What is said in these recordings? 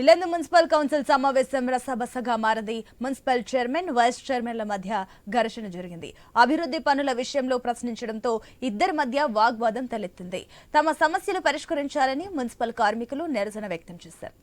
Yellandu municipal council సమావేశం రసబసగా మారింది. Municipal chairman vice చైర్మన్ల మధ్య ఘర్షణ జరిగింది. అభివృద్ధి పనుల విషయంలో ప్రశ్నించడంతో ఇద్దరి మధ్య వాగ్వాదం తలెత్తింది. తమ సమస్యలు పరిష్కరించాలని మున్సిపల్ కార్మికులు నిరసన వ్యక్తం చేశారు.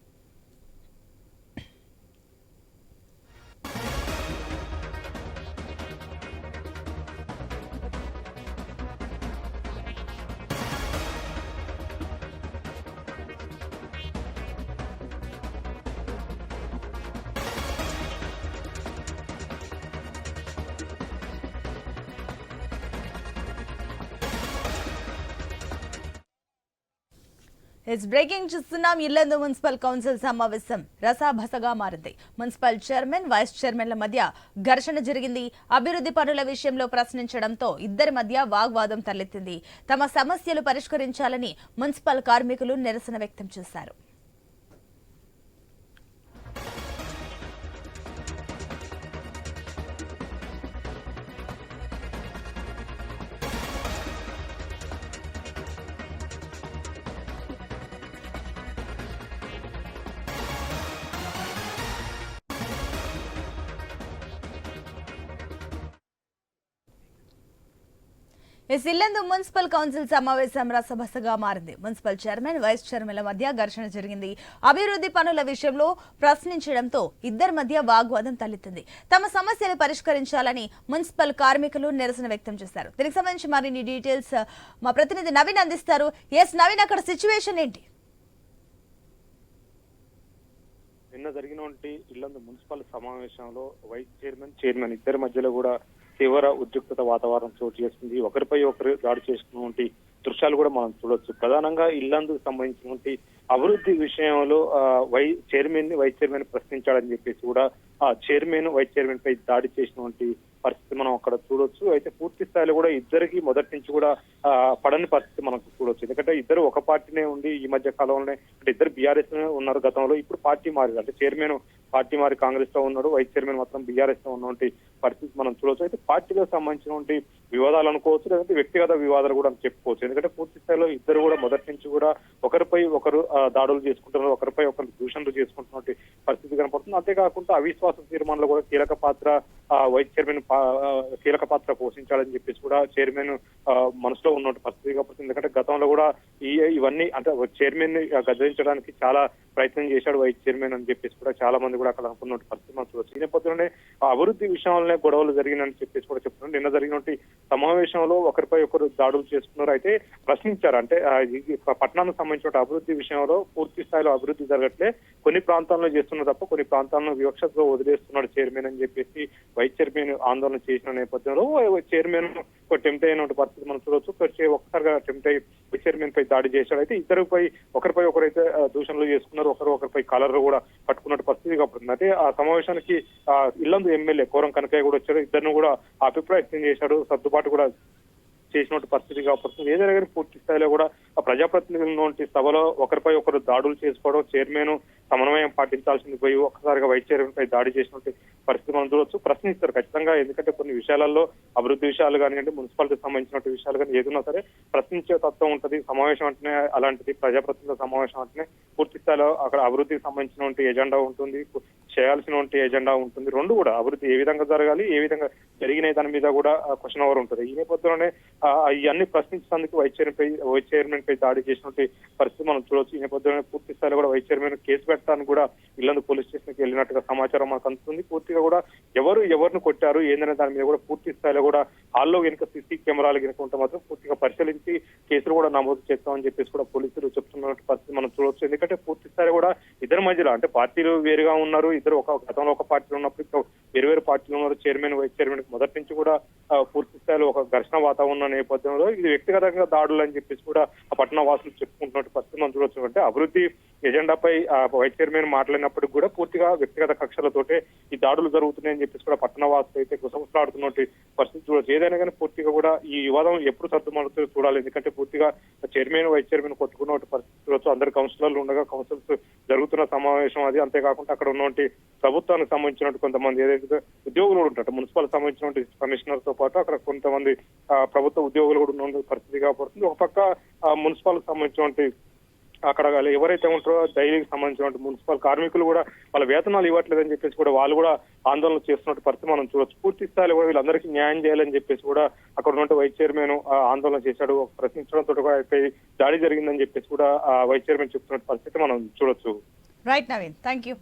ఇట్స్ బ్రేకింగ్ చూస్తున్నాం ఇల్లందు మున్సిపల్ కౌన్సిల్ సమావేశం. రసాభసగా మారింది. మున్సిపల్ చైర్మన్ వైస్ చైర్మన్ల మధ్య ఘర్షణ జరిగింది. అభివృద్ధి పనుల విషయంలో ప్రశ్నించడంతో ఇద్దరి మధ్య వాగ్వాదం తలెత్తింది. తమ సమస్యలు పరిష్కరించాలని మున్సిపల్ కార్మికులు నిరసన వ్యక్తం చేశారు. సిల్లందు మున్సిపల్ కౌన్సిల్ సమావేశం రసభసగా మారింది. మున్సిపల్ చైర్మన్ వైస్ చైర్మన్ల మధ్య ఘర్షణ జరిగింది. అభివృద్ధి పనుల విషయంలో ప్రశ్నించడంతో ఇద్దరి మధ్య వాగ్వాదం తలెత్తింది. తమ సమస్యలు పరిష్కరించాలని మున్సిపల్ కార్మికులు నిరసన వ్యక్తం చేశారు. దీనికి సంబంధించి మరిన్ని డీటెయిల్స్ మా ప్రతినిధి నవీన్ అందిస్తారు. ఎస్ నవీన్ అక్కడ సిచ్యువేషన్ ఏంటి? నిన్న జరిగినటువంటి ఇల్లందు మున్సిపల్ సమావేశంలో వైస్ చైర్మన్ చైర్మన్ ఇద్దరి మధ్యలో కూడా తీవ్ర ఉద్రిక్తత వాతావరణం చోటు చేసుకుంది. ఒకరిపై ఒకరు దాడి చేసుకున్నటువంటి దృశ్యాలు కూడా మనం చూడొచ్చు. ప్రధానంగా ఇల్లందుకు సంబంధించినటువంటి అభివృద్ధి విషయంలో ఆ, వై చైర్మన్ని వైస్ చైర్మన్ ప్రశ్నించాడని చెప్పేసి కూడా ఆ చైర్మన్ వైస్ చైర్మన్ పై దాడి చేసినటువంటి పరిస్థితి మనం అక్కడ చూడొచ్చు. అయితే పూర్తి స్థాయిలో కూడా ఇద్దరికి మొదటి నుంచి కూడా పడని పరిస్థితి మనం చూడొచ్చు. ఎందుకంటే ఇద్దరు ఒక పార్టీనే ఉండి ఈ మధ్య కాలంలోనే అంటే ఇద్దరు బీఆర్ఎస్ ఉన్నారు గతంలో. ఇప్పుడు పార్టీ మారి అంటే చైర్మన్ పార్టీ మారి కాంగ్రెస్లో ఉన్నాడు వైస్ చైర్మన్ మాత్రం బీఆర్ఎస్లో ఉన్నటువంటి పరిస్థితి మనం చూడొచ్చు. అయితే పార్టీలో సంబంధించినటువంటి వివాదాలు అనుకోవచ్చు లేదంటే వ్యక్తిగత వివాదాలు కూడా చెప్పుకోవచ్చు. ఎందుకంటే పూర్తి స్థాయిలో ఇద్దరు కూడా మొదటి నుంచి కూడా ఒకరిపై ఒకరు దాడులు చేసుకుంటున్నారు ఒకరిపై ఒకరు దూషణలు చేసుకుంటున్నటువంటి పరిస్థితి కనపడుతుంది. అంతేకాకుండా అవిశ్వాస తీర్మానంలో కూడా కీలక పాత్ర వైస్ చైర్మన్ కీలక పాత్ర పోషించాలని చెప్పేసి కూడా చైర్మన్ ఆ, మనసులో ఉన్న పరిస్థితి కాబట్టి ఎందుకంటే గతంలో కూడా ఈ ఇవన్నీ అంటే చైర్మన్ని చాలా ప్రయత్నం చేశాడు వైస్ చైర్మన్ అని చెప్పేసి కూడా చాలా మంది కూడా అక్కడ అనుకున్న పరిస్థితి మనం చూడొచ్చు ఈ నేపథ్యంలోనే అభివృద్ధి విషయంలోనే గొడవలు జరిగినని చెప్పేసి కూడా చెప్తున్నారు. నిన్న జరిగినటువంటి సమావేశంలో ఒకరిపై ఒకరు దాడులు చేసుకున్నారు అయితే ప్రశ్నించారు. అంటే పట్టణానికి సంబంధించిన అభివృద్ధి విషయంలో పూర్తి స్థాయిలో అభివృద్ధి జరగట్లే. కొన్ని ప్రాంతాల్లో చేస్తున్నారు తప్ప కొన్ని ప్రాంతాలను వివక్షతో వదిలేస్తున్నాడు చైర్మన్ అని చెప్పేసి వైస్ చైర్మన్ ఆందోళన చేసిన నేపథ్యంలో చైర్మన్ టెంప్ట్ అయినటువంటి పరిస్థితి మనం చూడవచ్చు. ఒక్కసారిగా టెంప్ట్ అయ్యి వైస్ చైర్మన్ పై దాడి చేశాడు. అయితే ఇద్దరిపై ఒకరిపై ఒకరైతే దూషణలు చేసుకున్నారు. ఒకరు ఒకరిపై కాలర్లు కూడా పట్టుకున్నట్టు పరిస్థితి కాబట్టి అయితే ఆ సమావేశానికి ఆ, ఇల్లందు ఎమ్మెల్యే కోరం కనకయ్య కూడా వచ్చారు ఇద్దరిని కూడా అభిప్రాయం చేశాడు. సర్దుబాటు కూడా చేసినట్టు పరిస్థితి కాబట్టి ఏదైనా కానీ పూర్తి స్థాయిలో కూడా ప్రజాప్రతినిధుల నుండి సభలో ఒకరిపై ఒకరు దాడులు చేసుకోవడం చైర్మన్ సమన్వయం పాటించాల్సింది పోయి ఒక్కసారిగా వైస్ చైర్మన్ పై దాడి చేసినట్టు పరిస్థితి మనం చూడొచ్చు. ప్రశ్నిస్తారు ఖచ్చితంగా. ఎందుకంటే కొన్ని విషయాలలో అభివృద్ధి విషయాలు కానివ్వండి మున్సిపాలిటీకి సంబంధించిన విషయాలు కానీ ఏదైనా సరే ప్రశ్నించే తత్వం ఉంటుంది. సమావేశం అంటేనే అలాంటిది. ప్రజాప్రతినిధుల సమావేశం అంటేనే పూర్తి స్థాయిలో అక్కడ అభివృద్ధికి సంబంధించినటువంటి ఎజెండా ఉంటుంది. చేయాల్సిన ఎజెండా ఉంటుంది. రెండు కూడా అభివృద్ధి ఏ విధంగా జరగాలి ఏ విధంగా జరిగిన దాని మీద కూడా క్వశ్చన్ అవర్ ఉంటుంది. ఈ నేపథ్యంలోనే అవన్నీ ఇవన్నీ ప్రశ్నించడానికి వైస్ చైర్మన్ పై వైస్ చైర్మన్ పై దాడి చేసినటువంటి పరిస్థితి మనం చూడవచ్చు ఈ నేపథ్యంలో పూర్తి స్థాయిలో కూడా వైస్ చైర్మన్ కేసు పెట్టడానికి కూడా ఇల్లందు పోలీస్ స్టేషన్కి వెళ్ళినట్టుగా సమాచారం మాకు అందుతుంది. పూర్తిగా కూడా ఎవరు ఎవరిని కొట్టారు ఏందనే దాని మీద కూడా పూర్తి స్థాయిలో కూడా హాల్లో కనుక సీసీ కెమెరాలు కనుక ఉంటే మాత్రం పూర్తిగా పరిశీలించి కేసులు కూడా నమోదు చేస్తామని చెప్పేసి కూడా పోలీసులు చెప్తున్నటువంటి పరిస్థితి మనం చూడవచ్చు ఎందుకంటే పూర్తి స్థాయిలో కూడా ఇద్దరు మధ్యలో అంటే పార్టీలు వేరుగా ఉన్నారు ఇద్దరు ఒక గతంలో ఒక పార్టీలో ఉన్నప్పుడు వేరు వేరు పార్టీలు ఉన్నారు చైర్మన్ వైస్ చైర్మన్ మొదటి నుంచి కూడా పూర్తి స్థాయిలో ఒక ఘర్షణ వాతావరణం నేపథ్యంలో ఇది వ్యక్తిగతంగా దాడులు అని చెప్పేసి కూడా ఆ పట్టణ వాసులు చెప్పుకుంటున్నట్టు పరిస్థితి మనం చూడొచ్చు. అంటే అభివృద్ధి ఎజెండాపై వైస్ చైర్మన్ మాట్లాడినప్పటికీ కూడా పూర్తిగా వ్యక్తిగత కక్షలతోటే ఈ దాడులు జరుగుతున్నాయని చెప్పేసి కూడా పట్టణ వాసులు అయితే గుసగుసలాడుతున్నట్టు పరిస్థితి చూడొచ్చు ఏదైనా కానీ పూర్తిగా కూడా ఈ వివాదం ఎప్పుడు సర్దుమడుతుందో చూడాలి. ఎందుకంటే పూర్తిగా చైర్మన్ వైస్ చైర్మన్ కొట్టుకున్న పరిస్థితి చూడొచ్చు అందరు కౌన్సిలర్లు ఉండగా కౌన్సిల్స్ జరుగుతున్న సమావేశం అది అంతేకాకుండా అక్కడ ఉన్నటువంటి ప్రభుత్వానికి సంబంధించినట్టు కొంతమంది ఏదైతే ఉద్యోగులు కూడా ఉంటారు మున్సిపల్ సంబంధించినటువంటి కమిషనర్తో పాటు అక్కడ కొంతమంది ఆ, ప్రభుత్వ ఉద్యోగులు కూడా ఉన్న పరిస్థితి కాబడుతుంది ఒక పక్క ఆ, మున్సిపల్ సంబంధించినటువంటి అక్కడ ఎవరైతే ఉంటారో దైనికి సంబంధించిన మున్సిపల్ కార్మికులు కూడా వాళ్ళ వేతనాలు ఇవ్వట్లేదని చెప్పేసి కూడా వాళ్ళు కూడా ఆందోళన చేస్తున్నట్టు పరిస్థితి మనం చూడొచ్చు. పూర్తి స్థాయిలో కూడా వీళ్ళందరికీ న్యాయం చేయాలని చెప్పేసి కూడా అక్కడ ఉన్నట్టు వైస్ చైర్మన్ ఆందోళన చేశాడు. ప్రశ్నించడంతో కూడా అయిపోయి దాడి జరిగిందని చెప్పేసి కూడా ఆ వైస్ చైర్మన్ చెప్తున్న పరిస్థితి మనం చూడొచ్చు. Right Naveen thank you